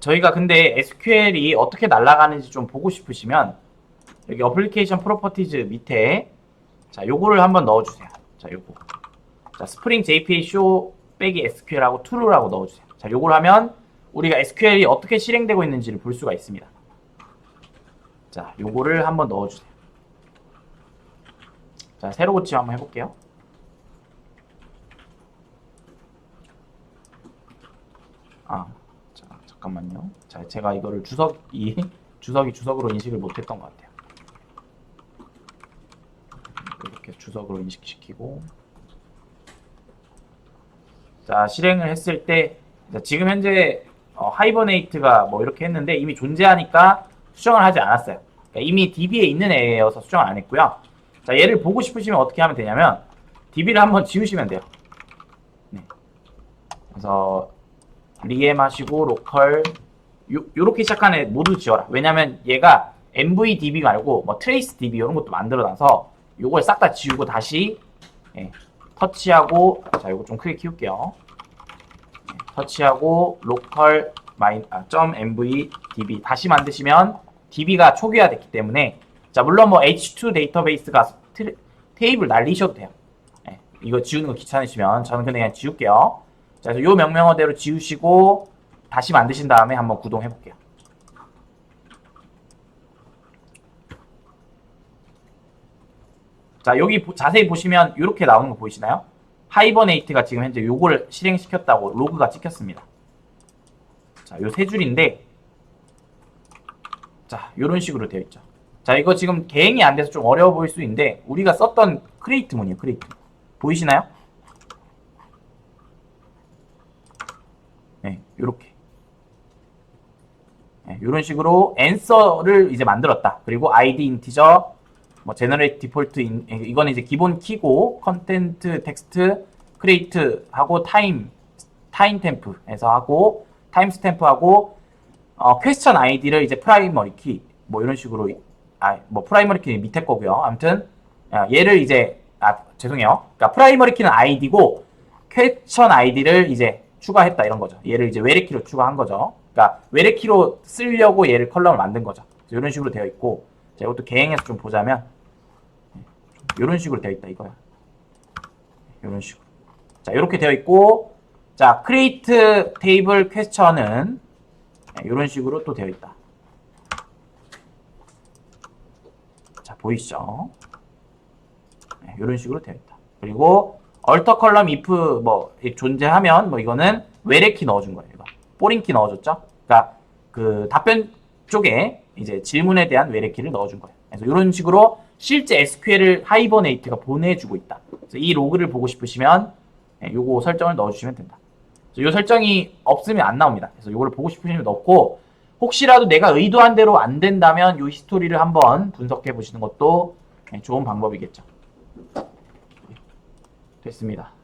저희가 근데 SQL이 어떻게 날아가는지 좀 보고 싶으시면 여기 어플리케이션 프로퍼티즈 밑에 자 요거를 한번 넣어주세요. 자 요거 자 스프링 JPA 쇼 빼기 SQL하고 true라고 넣어주세요. 자 요걸 하면 우리가 SQL이 어떻게 실행되고 있는지를 볼 수가 있습니다. 자 요거를 한번 넣어주세요. 자 새로 고침 한번 해볼게요. 아, 자, 잠깐만요. 자, 제가 이거를 주석이 주석이 주석으로 인식을 못했던 것 같아요. 이렇게 주석으로 인식시키고, 자 실행을 했을 때 자, 지금 현재 어, 하이버네이트가 뭐 이렇게 했는데 이미 존재하니까 수정을 하지 않았어요. 그러니까 이미 DB에 있는 애여서 수정을 안 했고요. 자, 얘를 보고 싶으시면 어떻게 하면 되냐면 DB를 한번 지우시면 돼요. 네. 그래서 리엠 하시고 로컬 요, 요렇게 시작한 애 모두 지워라. 왜냐면 얘가 MVDB 말고 뭐 트레이스 DB 이런 것도 만들어놔서 요걸 싹 다 지우고 다시 예, 터치하고 자 요거 좀 크게 키울게요. 예, 터치하고 로컬 마인 아, 점 MVDB 다시 만드시면 DB가 초기화됐기 때문에 자 물론 뭐 H2 데이터베이스가 트레, 테이블 날리셔도 돼요. 예, 이거 지우는 거 귀찮으시면 저는 그냥 지울게요. 자, 요 명령어대로 지우시고 다시 만드신 다음에 한번 구동해 볼게요. 자, 여기 보- 자세히 보시면 이렇게 나오는 거 보이시나요? 하이버네이트가 지금 현재 요거를 실행시켰다고 로그가 찍혔습니다. 자, 요 세 줄인데 자, 요런 식으로 되어 있죠. 자, 이거 지금 개행이 안 돼서 좀 어려워 보일 수 있는데 우리가 썼던 크리에이트 문이에요, 크리에이트. 보이시나요? 네, 요렇게. 네, 요런 식으로 answer를 이제 만들었다. 그리고 id 인티저, 뭐 generate default in, 예, 이거는 이제 기본 키고 컨텐트 텍스트 create 하고 time time temp에서 하고 time stamp 하고 어 question id를 이제 primary key 뭐 이런 식으로 아뭐 primary key 밑에 거고요. 아무튼 아, 얘를 이제 아 죄송해요. 그러니까 primary key는 id고 question id를 이제 추가했다 이런 거죠. 얘를 이제 외래키로 추가한 거죠. 그러니까 외래키로 쓰려고 얘를 컬럼을 만든 거죠. 이런 식으로 되어 있고 자, 이것도 개행해서 좀 보자면 이런 식으로 되어 있다 이거야. 이런 식으로. 자, 이렇게 되어 있고 자, create table question은 이런 식으로 또 되어 있다. 자, 보이시죠? 네, 이런 식으로 되어 있다. 그리고 alter column if 뭐 존재하면 뭐 이거는 외래키 넣어준 거예요. 이거 포링키 넣어줬죠. 그러니까 그 답변 쪽에 이제 질문에 대한 외래키를 넣어준 거예요. 그래서 이런 식으로 실제 SQL을 하이버네이트가 보내주고 있다. 그래서 이 로그를 보고 싶으시면 예, 요거 설정을 넣어주시면 된다. 요 설정이 없으면 안 나옵니다. 그래서 요거를 보고 싶으시면 넣고 혹시라도 내가 의도한 대로 안 된다면 요 히스토리를 한번 분석해 보시는 것도 예, 좋은 방법이겠죠. 됐습니다.